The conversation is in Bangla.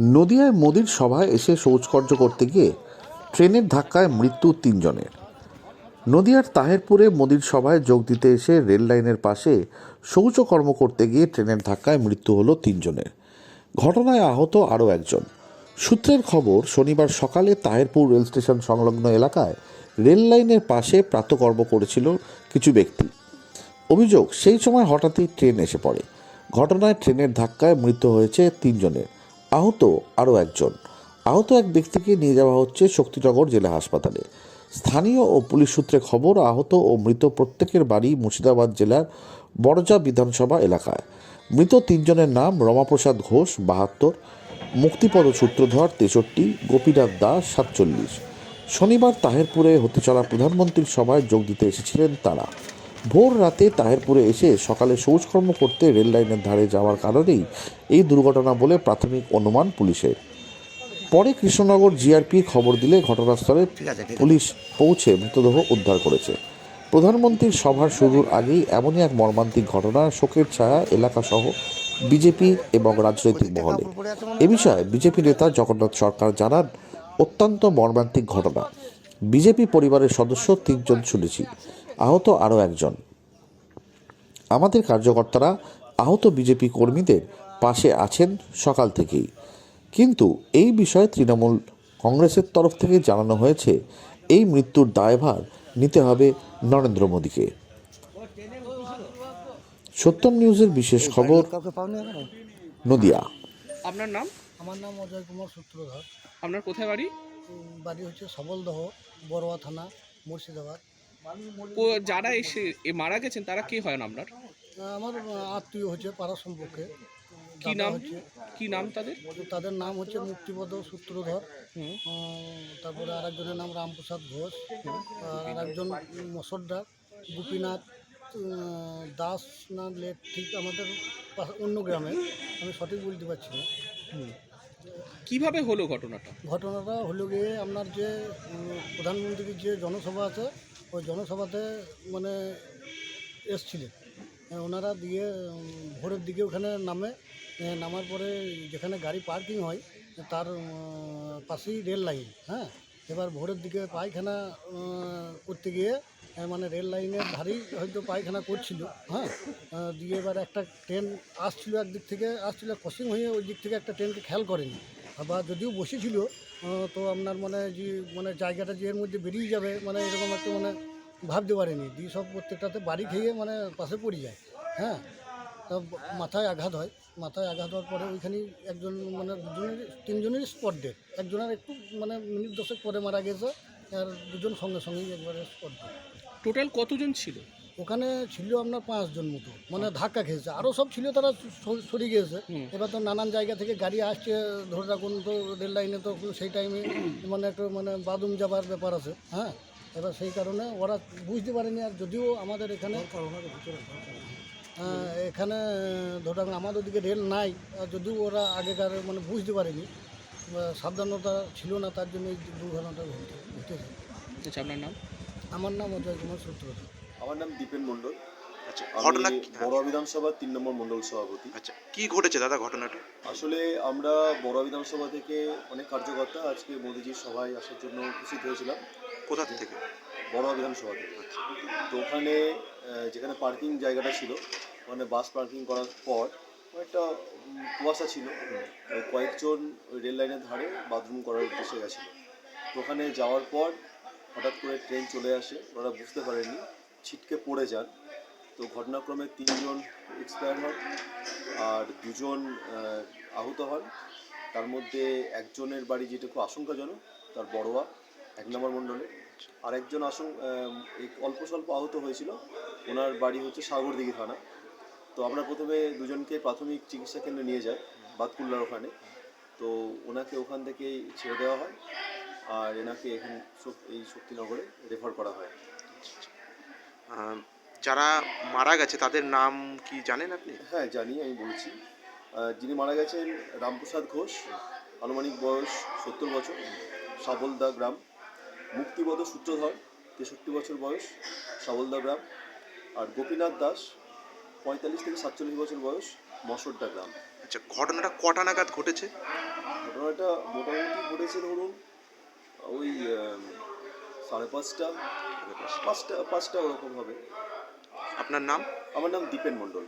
নদিয়ায় মোদির সভায় এসে শৌচকর্য করতে গিয়ে ট্রেনের ধাক্কায় মৃত্যু তিনজনের। নদিয়ার তাহেরপুরে মোদির সভায় যোগ দিতে এসে রেল লাইনের পাশে শৌচকর্ম করতে গিয়ে ট্রেনের ধাক্কায় মৃত্যু হলো তিনজনের। ঘটনায় আহত আরও একজন। সূত্রের খবর, শনিবার সকালে তাহেরপুর রেল স্টেশন সংলগ্ন এলাকায় রেল লাইনের পাশে প্রাতকর্ম করেছিল কিছু ব্যক্তি। অভিযোগ, সেই সময় হঠাৎই ট্রেন এসে পড়ে। ঘটনায় ট্রেনের ধাক্কায় মৃত্যু হয়েছে তিনজনের। আহত আরও একজন। আহত এক ব্যক্তিকে নিয়ে যাওয়া হচ্ছে শক্তিনগর জেলা হাসপাতালে। স্থানীয় ও পুলিশ সূত্রে খবর, আহত ও মৃত প্রত্যেকের বাড়ি মুর্শিদাবাদ জেলার বড়জা বিধানসভা এলাকায়। মৃত তিনজনের নাম রমাপ্রসাদ ঘোষ, বাহাত্তর মুক্তিপদ সূত্রধর তেষট্টি, গোপীনাথ দাস সাতচল্লিশ। শনিবার তাহেরপুরে হতে চলা প্রধানমন্ত্রীর সভায় যোগ দিতে এসেছিলেন তারা। ভোর রাতে তাহেরপুরে এসে সকালে শৌচকর্ম করতে রেল লাইনের ধারে যাওয়ার কারণেই এই দুর্ঘটনা বলে প্রাথমিক অনুমান পুলিশের। পরে কৃষ্ণনগর জিআরপি খবর দিলে ঘটনাস্থলে পুলিশ পৌঁছে মৃতদেহ উদ্ধার করেছে। প্রধানমন্ত্রীর সভার শুরুর আগেই এমনই এক মর্মান্তিক ঘটনা শোকের ছায়া এলাকাসহ বিজেপি এবং রাজনৈতিক মহলে। এ বিষয়ে বিজেপি নেতা জগন্নাথ সরকার জানান অত্যন্ত মর্মান্তিক ঘটনা। বিজেপি পরিবারের সদস্য তিনজন শুনেছি। আহত আরও একজন। আমাদের কার্যকর্তারা আহত বিজেপি কর্মীদের পাশে আছেন সকাল থেকেই। কিন্তু এই বিষয়ে তৃণমূল কংগ্রেসের তরফ থেকে জানানো হয়েছে এই মৃত্যুর দায়ভার নিতে হবে নরেন্দ্র মোদীকে। সত্যম নিউজের বিশেষ খবর নদিয়া। আপনার নাম? আমার নাম অজয় কুমার সূত্রধর। আপনার কোথায় বাড়ি? বাড়ি হচ্ছে সবলদহ বড়োয়া থানা মুর্শিদাবাদ। যারা এসে এ মারা গেছেন তারা কে হয় আপনার? আমার আত্মীয় হচ্ছে পাড়া সম্পর্কে কি নাম? কি নাম তাদের? তাদের নাম হচ্ছে মুক্তিপদ সূত্রধর। তারপরে আরেকজনের নাম রামপ্রসাদ ঘোষ। আর একজন মসর্দা গোপীনাথ দাস না লেট ঠিক আমাদের পাশে- অন্য গ্রামে। আমি সঠিক বলতে পারছি না। কীভাবে হলো ঘটনাটা? ঘটনাটা হলো গিয়ে আপনার যে প্রধানমন্ত্রীর যে জনসভা আছে, ওই জনসভাতে মানে এসছিলেন। ওনারা দিয়ে ভোরের দিকে ওখানে নামে। নামার পরে যেখানে গাড়ি পার্কিং হয়, তার পাশেই রেল লাইন হ্যাঁ? এবার ভোরের দিকে পায়খানা করতে গিয়ে মানে রেল লাইনের ধারেই হয়তো পায়খানা করছিল হ্যাঁ? দিয়ে এবার একটা ট্রেন আসছিল একদিক থেকে, আসছিল ক্রসিং হয়ে ওই দিক থেকে একটা ট্রেনকে খেয়াল করেনি। আবার যদিও বসেছিল তো আপনার মানে যে মানে জায়গাটা যে এর মধ্যে বেরিয়ে যাবে মানে এরকম একটা মানে ভাবতে পারেনি। দিয়ে সব প্রত্যেকটাতে বাড়ি খেয়ে মানে পাশে পড়ে যায় হ্যাঁ? তা মাথায় আঘাত হয়, মাথায় আঘাত হওয়ার পরে ওইখানেই একজন মানে দুজনের তিনজনেরই স্পট ডেট একজনের একটু মানে মিনিট দশেক পরে মারা গেছে, আর দুজন সঙ্গে সঙ্গেই একবারে স্পট ডেট টোটাল কতজন ছিল? ওখানে ছিল আপনার পাঁচজন মতো মানে ধাক্কা খেয়েছে। আরও সব ছিল তারা স- সরে গিয়েছে। এবার তো নানান জায়গা থেকে গাড়ি আসছে ধরে রাখুন তো রেল লাইনে তো সেই টাইমে মানে একটু মানে বাদুম যাবার ব্যাপার আছে হ্যাঁ? এবার সেই কারণে ওরা বুঝতে পারেনি আর যদিও আমাদের এখানে আহ, এখানে ধরে রাখুন আমাদের দিকে রেল নাই আর যদিও ওরা আগেকার মানে বুঝতে পারেনি বা সাবধানতা ছিল না তার জন্য এই দুর্ঘটনাটা ঘটে ঘটেছে। আচ্ছা আপনার নাম? আমার নাম অজয় কুমার সূত্রধর আমার নাম দীপেন মণ্ডল। আচ্ছা ঘটনা কি- বড়ুয়া বিধানসভার তিন নম্বর মণ্ডল সভাপতি। আচ্ছা কি ঘটেছে দাদা ঘটনাটা? আসলে আমরা বড়ুয়া বিধানসভা থেকে অনেক কার্যকর্তা আজকে মোদিজির সভায় আসার জন্য উপস্থিত হয়েছিলাম। কোথা থেকে? বড়ুয়া বিধানসভা থেকে। তো ওখানে যেখানে পার্কিং জায়গাটা ছিল মানে বাস পার্কিং করার পর একটা কুয়াশা ছিল। কয়েকজন রেল লাইনের ধারে বাথরুম করার উদ্দেশ্যে গেছিল। তো ওখানে যাওয়ার পর হঠাৎ করে ট্রেন চলে আসে। ওরা বুঝতে পারেনি ছিটকে পড়ে যান, তো ঘটনাক্রমে তিনজন এক্সপায়ার হন আর দুজন আহত হন। তার মধ্যে একজনের বাড়ি যেটা খুব আশঙ্কাজনক, তার বড়োয়া, এক নম্বর মণ্ডলে। আর একজন আসন অল্প স্বল্প আহত হয়েছিল, ওনার বাড়ি হচ্ছে সাগরদিঘি থানা। তো আমরা প্রথমে দুজনকে প্রাথমিক চিকিৎসা কেন্দ্রে নিয়ে যাই, বাতকুল্লার ওখানে। তো ওনাকে ওখান থেকেই ছেড়ে দেওয়া হয়, আর এনাকে এখানে এই শক্তিনগরে রেফার করা হয়। যারা মারা গেছে তাদের নাম কি জানেন আপনি? হ্যাঁ জানি আমি বলছি। যিনি মারা গেছেন রামপ্রসাদ ঘোষ আনুমানিক বয়স সত্তর বছর সাবলদা গ্রাম। মুক্তিবোধ সূত্রধর তেষট্টি বছর বয়স সাবলদা গ্রাম। আর গোপীনাথ দাস পঁয়তাল্লিশ থেকে সাতচল্লিশ বছর বয়স মসর্দা গ্রাম। আচ্ছা ঘটনাটা কটা নাগাদ ঘটেছে? ঘটনাটা মোটামুটি ঘটেছে ধরুন ওই সাড়ে পাঁচটা পাঁচটা পাঁচটা ওরকম হবে। আপনার নাম? আমার নাম দীপেন মণ্ডল।